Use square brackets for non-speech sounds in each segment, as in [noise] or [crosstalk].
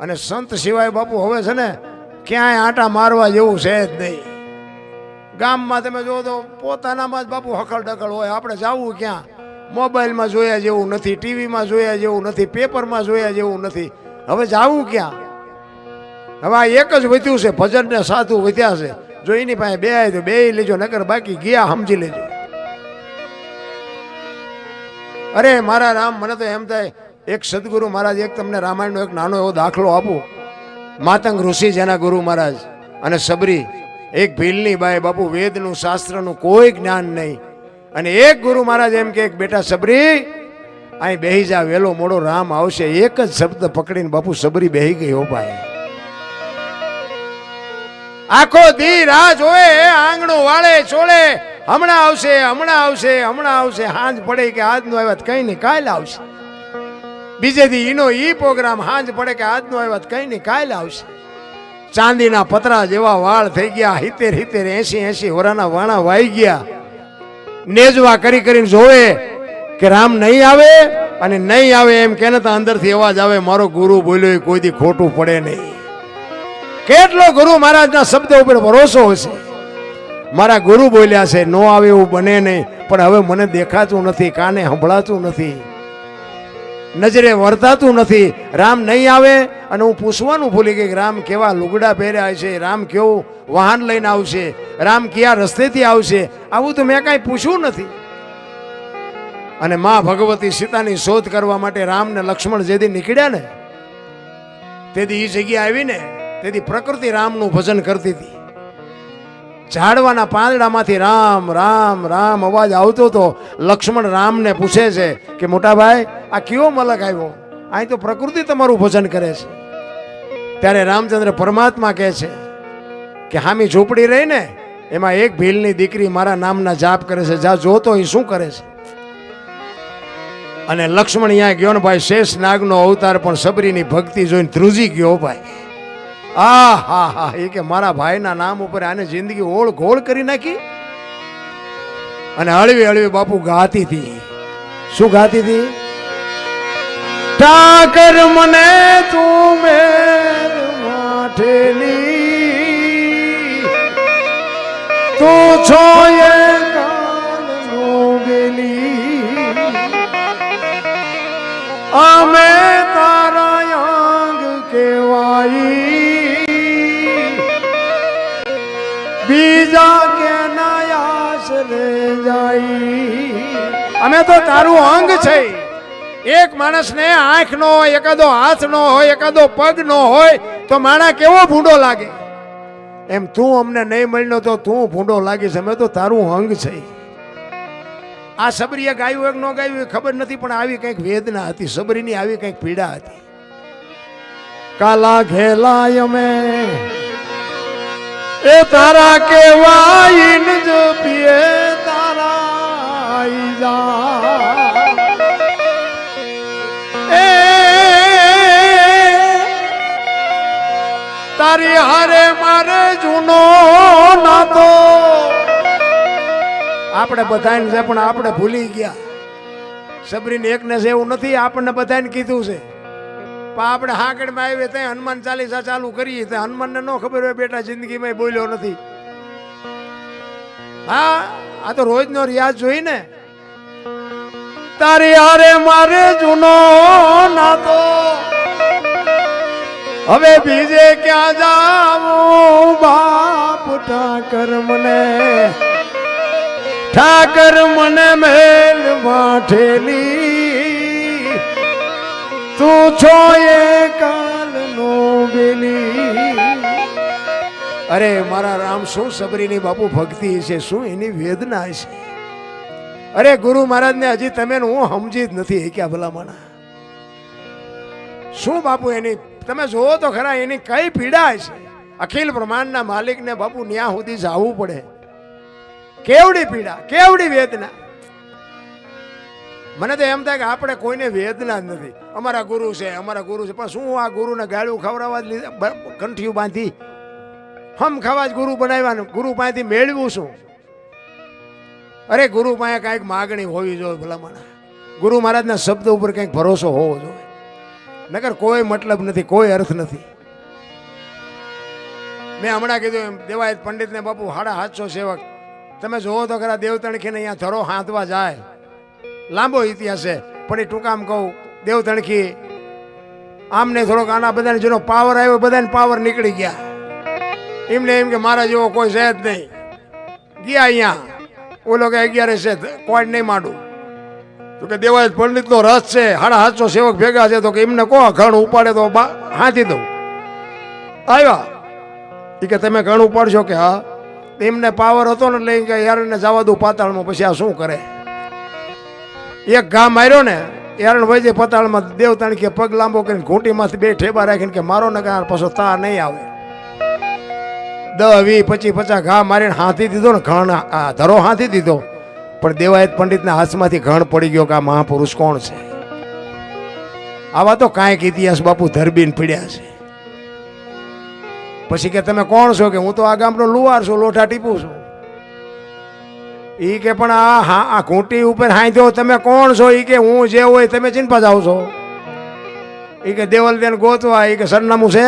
અને સંત સિવાય બાપુ હવે છે ને ક્યાંય આંટા મારવા જેવું છે જ નહીં. ગામમાં તમે જો તો પોતાનામાં જ બાપુ હકલ ડકલ હોય. આપણે જાવું ક્યાં? મોબાઈલમાં જોયા જેવું નથી, ટીવીમાં જોયા જેવું નથી, પેપરમાં જોયા જેવું નથી. હવે જવું ક્યાં? હવે આ એક જ વધ્યું છે ભજન ને સાધુ વધ્યા છે. જો એની પાસે બે તો બે લેજો, નકર બાકી ગયા સમજી લેજો. અરે મારા રામ, મને તો એમ થાય એક સદગુરુ મહારાજ, એક તમને રામાયણનો એક નાનો એવો દાખલો આપું. માતંગ ઋષિ જેના ગુરુ મહારાજ અને સબરી, એક ભીલની બાઈ બાપુ, વેદનું શાસ્ત્રનું કોઈ જ્ઞાન નહીં. અને એક ગુરુ મહારાજ એમ કે બેટા સબરી, અહીં બેહી જા, વેલો મોડો રામ આવશે. એક જ શબ્દ પકડીને બાપુ સબરી બેહી ગઈ હો ભાઈ. આખો દી રાહ જોવે, આંગણું વાળે, ચોળે, હમણાં આવશે હમણાં આવશે હમણાં આવશે. હાંજ પડે કે આજનો આવ્યા કઈ નહીં, કાલ આવશે. બીજે દી ઈનો ઈ પ્રોગ્રામ હાંજ પડે કે આજનો આવ્યા કઈ નહીં, કાલ આવશે. ચાંદીના પતરા જેવા વાળ થઈ ગયા હિતેર હિતેર એસી એસી વરાના વાણા વાઈ ગયા. નેજવા કરી કરીને જોવે કે રામ નહીં આવે અને નહીં આવે એમ કેને તો અંદરથી અવાજ આવે, મારો ગુરુ બોલ્યો એ કોઈ દી ખોટું પડે નહીં. કેટલો ગુરુ મહારાજના શબ્દ ઉપર ભરોસો હશે? મારા ગુરુ બોલ્યા છે, નો આવે એવું બને નહીં, પણ હવે મને દેખાતું નથી, કાને સંભળાતું નથી. નજરે વર્તાતું નથી. રામ નહીં આવે અને હું પૂછવાનું ભૂલી ગઈ કે રામ કેવા લુગડા પહેર્યા છે, રામ કેવું વાહન લઈને આવશે, રામ કયા રસ્તેથી આવશે, આવું તો મેં કાંઈ પૂછ્યું નથી. અને મા ભગવતી સીતાની શોધ કરવા માટે રામ ને લક્ષ્મણ જેથી નીકળ્યા ને તેથી એ જગ્યા આવીને તેથી પ્રકૃતિ રામનું ભજન કરતી હતી. ઝાડવાના પાંદડામાંથી રામ રામ રામ અવાજ આવતો હતો લક્ષ્મણ રામને પૂછે છે કે મોટા ભાઈ આ કયો મલક આવ્યો? અહીં તો પ્રકૃતિ તમારું ભજન કરે છે. ત્યારે રામચંદ્ર પરમાત્મા કહે છે કે હામી ઝૂંપડી રહી ને, એમાં એક ભીલની દીકરી મારા નામના જાપ કરે છે. જા જોતો એ શું કરે છે? અને લક્ષ્મણ અહીંયા ગયો ને, ભાઈ, શેષ નાગનો અવતાર પણ સબરીની ભક્તિ જોઈને ધ્રુજી ગયો ભાઈ. આ, હા હા, એ કે મારા ભાઈના નામ ઉપર આને જિંદગી ઓળ ઘોળ કરી નાખી? અને હળવી હળવી બાપુ ગાતી હતી. શું ગાતી હતી? ઠાકર મને તું મેર માઠેલી. તું છો એ કાલનું બેલી. અમે તારા યાંગ કેવાઈ. બીજા કે આશરે જાય અમે તો તારું અંગ છે. એક માણસને આંખ નો હોય, એકાદો હાથ નો હોય, એકાદો પગ નો હોય, તો માણા કેવો ભૂંડો લાગે? એમ તું અમને નહીં મળ્યો તો તું ભૂંડો લાગીશ. અમે તો તારું અંગ છે. આ સબરીએ ગાયું એક ન ગાયું એ ખબર નથી, પણ આવી કંઈક વેદના હતી. સબરીની આવી કંઈક પીડા હતી. કાલા ઘેલાય અમે. એ તારા કેવાય જ પીએ. હારે મારે જૂનો નાતો. આપણે બધાને છે, પણ આપણે ભૂલી ગયા. સબરીને એકને છે એવું નથી, આપણને બધાને કીધું છે. પણ આપણે હાકડમાં આવીએ ત્યાં હનુમાન ચાલીસા ચાલુ કરીએ તો હનુમાનને ન ખબર હોય બેટા જિંદગીમાં બોલ્યો નથી. હા, આ તો રોજનો રિયાઝ જોઈ ને તારી હારે મારે જૂનો નાતો. હવે બીજે ક્યાં જાવું? બાપ ઠાકર મને. ઠાકર મને મેલ વાઠેલી તું છો એ કાલનો બેલી. અરે, મારા રામ, શું સબરીની બાપુ ભક્તિ છે? શું એની વેદના છે? અરે, ગુરુ મહારાજને હજી તમે હું સમજી જ નથી એ ક્યાં ભલામણા. શું બાપુ એની તમે જુઓ તો ખરા, એની કઈ પીડા છે અખિલ બ્રહ્માંડના માલિકને બાપુ ન્યા સુધી જવું પડે. કેવડી પીડા, કેવડી વેદના. મને તો એમ થાય કે આપણે કોઈને વેદના જ નથી. અમારા ગુરુ છે, અમારા ગુરુ છે, પણ શું આ ગુરુને ગાળું ખવડાવવા જ લીધા કંઠિયું બાંધી? હમ ખાવા જ ગુરુ બનાવ્યા ગુરુ પાસેથી મેળવું શું? અરે ગુરુ પાસે કાંઈક માગણી હોવી જોઈએ ભલામણ. ગુરુ મહારાજના શબ્દ ઉપર કંઈક ભરોસો હોવો જોઈએ. નકર કોઈ મતલબ નથી, કોઈ અર્થ નથી. મેં હમણાં કીધું એમ, દેવાયત પંડિતને, બાપુ, હાડા હાથસો સેવક. તમે જોવો તો ખરા, દેવતણખીને અહીંયા ધરો હાંધવા જાય. લાંબો ઇતિહાસ છે, પણ એ ટૂંકામ કહું, દેવતણખી, આમને થોડોક આના બધાને જેનો પાવર આવ્યો, બધાને પાવર નીકળી ગયા. એમને એમ કે, મારા જેવો કોઈ છે જ નહીં. ગયા અહીંયા. ઓલો કે, અગિયારે છે, કોઈ નહીં માંડું. તો કે દેવાય પંડિતનો રસ છે, હાડા હાથસો સેવક ભેગા છે, તો કે એમને કહો ઘણ ઉપાડે તો બા હાથી દઉં. આવ્યા. એ કે તમે ઘણ ઉપાડશો કે હા? એમને પાવર હતો ને એટલે કે કે યારને જવા દઉં પાતાળમાં, પછી આ શું કરે? એક ઘા માર્યો ને, યારણ વૈજે પતાળમાં દેવતાણી કે પગ લાંબો કરીને ઘૂંટીમાંથી બે ઠેબા રાખીને કે મારો ને કાં પાછો તા નહીં આવે. દસ વી પચી પચાસ ઘા મારીને હાથી દીધો ને ઘણ ધરો હાથી દીધો. પણ દેવાયત પંડિતના હાથમાંથી ઘણ પડી ગયો કે આ મહાપુરુષ કોણ છે? આવા તો કાંઈક ઇતિહાસ બાપુ ધરબીન પીડ્યા છે. પછી કે તમે કોણ છો કે હું તો આ ગામનો લુવાર છું, લોઠા ટીપું છું? ઈ કે પણ આ, હા, આ ઘૂંટી ઉપર હાંધ્યો તમે કોણ છો? ઈ કે હું જે હોય તમે ચિંતા જાઓ છો ઈ કે દેવલ દેન ગોતવા, ઈ કે સરનામું છે?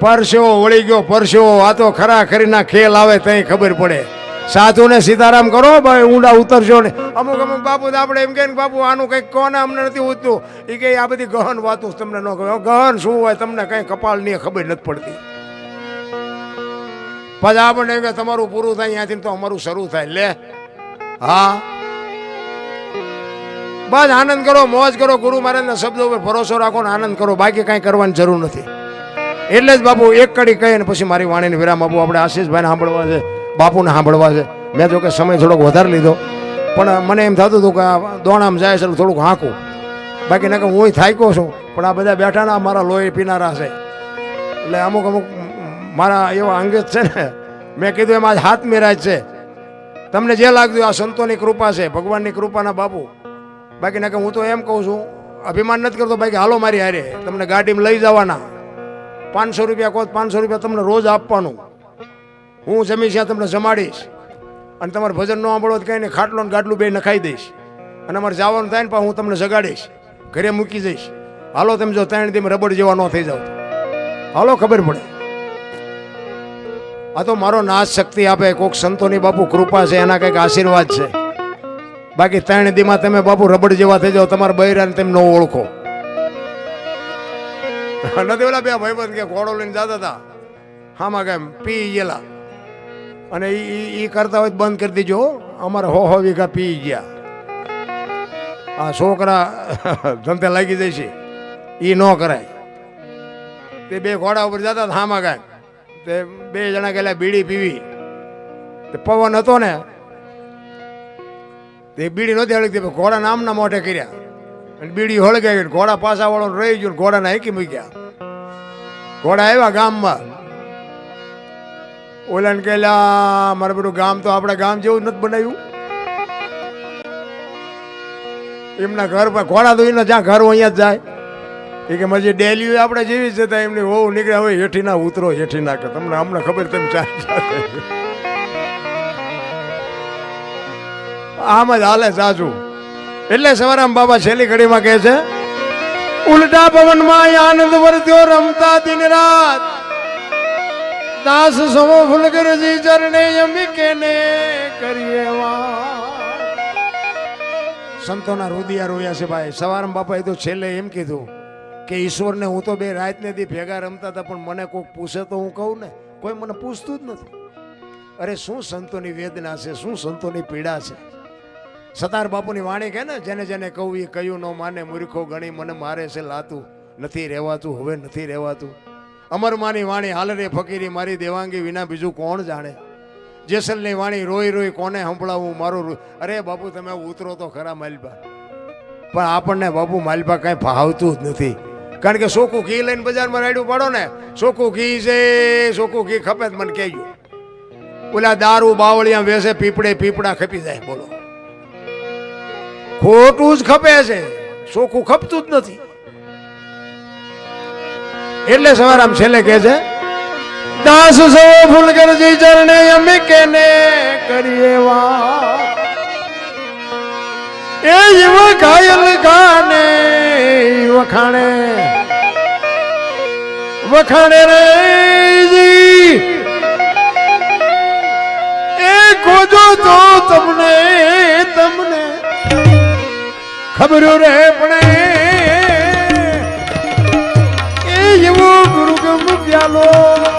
પરસ્યો વળી ગયો પરસ્યો આ તો ખરા ખરીના ખેલ આવે તઈ ખબર પડે. સાધુને સીતારામ કરો, ભાઈ ઊંડા ઉતરજો ને. અમુક અમુક બાપુ આપણે એમ કે બાપુ, આનું કંઈક કોને અમને નથી ઉતતું એ કે આ બધી ગહન વાતું તમને ન કહે ગહન શું હોય, તમને કંઈ કપાલની ખબર નથી પડતી. પછી આપણને એમ કે, તમારું પૂરું થાય ત્યાંથી તો અમારું શરૂ થાય. લે. હા. બસ આનંદ કરો, મોજ કરો, ગુરુ મહારાજના શબ્દો પર ભરોસો રાખો ને આનંદ કરો. બાકી કાંઈ કરવાની જરૂર નથી. એટલે જ બાપુ એક કડી કહીને પછી મારી વાણીને વિરામ આપું. આપણે આશીષભાઈને સાંભળવા છે. બાપુને સાંભળવા છે. મેં જો કે સમય થોડોક વધારે લીધો. પણ મને એમ થતું હતું કે દોણામ જાય છે થોડુંક હાંકું. બાકી નકર હું થાક્યો છું, પણ આ બધા બેઠાના મારા લોહી પીનારા છે. એટલે અમુક અમુક મારા એવા અંગત છે ને, મેં કીધું એમ આજ હાથ મેરાજ છે. તમને જે લાગતું આ સંતોની કૃપા છે, ભગવાનની કૃપાના બાપુ. બાકી નકર હું તો એમ કહું છું, અભિમાન નથી કરતો, બાકી હાલો મારી હારે. તમને ગાડીમાં લઈ જવાના. પાંચસો રૂપિયા કહો પાંચસો રૂપિયા તમને રોજ આપવાનું. હું જમી ત્યાં તમને જમાડીશ. અને તમારે ભજન ન સાંભળો કંઈ નહીં, ખાટલો ને ગાટલું બે નખાઈ દઈશ. અને અમારે જવાનું થાય ને પણ હું તમને જગાડીશ. ઘરે મૂકી જઈશ. હાલો તમે જો ત્રણ તેમ રબડ જેવા ન થઈ જાવ હાલો ખબર પડે. આ તો મારો નાશ શક્તિ આપે. કોક સંતોની બાપુ કૃપા છે, એના કંઈક આશીર્વાદ છે. બાકી ત્રણ દીમાં તમે બાપુ રબડ જેવા થઈ જાઓ, તમારા બૈરાને તેમ ન ઓળખો. [laughs] નથી ઓલા બે ભાઈબંધ કે ઘોડો લઈને જતા હતા. હામાં કેમ પી ગયેલા. અને એ કરતા હોય બંધ કરી દેજો અમારે હો હો વીઘા પી ગયા. આ છોકરા [laughs] ધંધે લાગી જશે એ ન કરાય. તે બે ઘોડા ઉપર જતા થામા ગાય તે બે જણા ગયેલા બીડી પીવી. તે પવન હતો ને. તે બીડી નહોતી હળગતી ઘોડા નામના મોઢે કર્યા. અને બીડી હળગાવી ઘોડા પાછા વાળો રહી ગયો ઘોડાને હાંકી મૂક્યા. ઘોડા આવ્યા ગામમાં. ઓલાને કહેલા મારે બધું ગામ તો આપણા ગામ જેવું નથી બનાવ્યું. એમના ઘર પર ઘોડા ધોઈને જ્યાં ઘર હોય અહીંયા જ જાય. એ કે મજી ડેલી આપણે જેવી જ જતા એમની વહુ નીકળ્યા હોય હેઠી ના ઉતરો હેઠી ના કે તમને હમણાં ખબર તમે ચાલી આમ જ હાલે સાચું. એટલે સવારામ બાબા છેલ્લી ઘડીમાં કહે છે, ઉલટા પવનમાં આનંદ વર્ત્યો રમતા દિન રાત. દાસ સમો ફુલગરજી ચરણે અંબિકે ને કરીએ. સંતોના રુદિયા રોયા છે ભાઈ. સવારમાં બાપાએ તો છેલ્લે એમ કીધું કે, ઈશ્વરને હું તો બે રાત ને ભેગા રમતા હતા, પણ મને કોઈક પૂછે તો હું કહું ને. કોઈ મને પૂછતું જ નથી. અરે, શું સંતોની વેદના છે? શું સંતોની પીડા છે? સતાર બાપુની વાણી કહે ને, જેને જેને કહું એ કયું ન માને, મૂર્ખો ગણી મને મારે છે, લાતું નથી રહેવાતું, હવે નથી રહેવાતું. અમરમાની વાણી હાલરે ફકીરી મારી દેવાંગી વિના બીજું કોણ જાણે? જેસલની વાણી રોઈ રોઈ કોને સંભળાવું મારું અરે બાપુ, તમે ઉતરો તો ખરા માલબા પણ આપણને બાપુ માલબા કાંઈ ભાવતું જ નથી. કારણ કે સોકું ઘી લઈને બજારમાં રાડ્યું પાડો ને, સોકું ઘી છે, સોકું ઘી ખપે મને કહેજો. ઓલા દારૂ બાવળિયા વેસે પીપળે પીપળા ખપી જાય, બોલો. ખોટું જ ખપે છે. સોખું ખપતું જ નથી. એટલે સવાર આમ છેલ્લે કહે છે, દાસ સો ફૂલગરજી ચરણે અમે કેને કરીએ વા. એ જીવ ઘાયલ ગાને વખાણે વખાણે રે જી. એ ખોજો તો તમને તમને ખબર રે પણ Hello.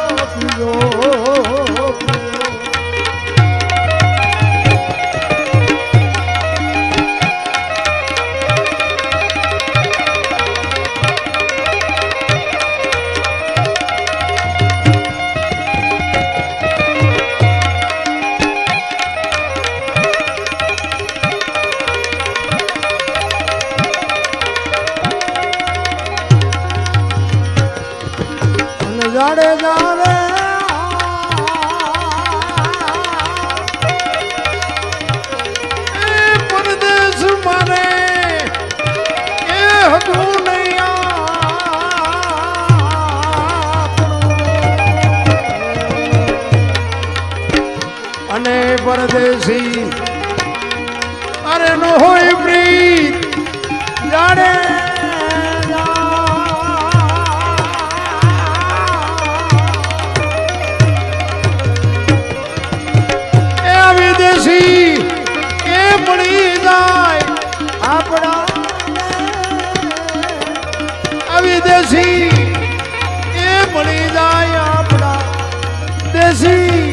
દેશી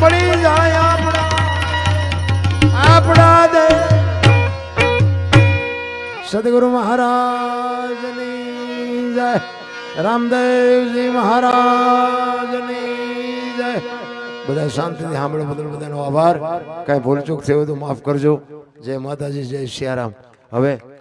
પડી જાય આપણા આપણા દે સદગુરુ મહારાજની જય, રામદેવજી મહારાજની જય. બધા શાંતિથી સાંભળો બદલ બધાનો આભાર. કાંઈ ભૂલચૂક થયું તો માફ કરજો. જય માતાજી, જય સિયારામ હવે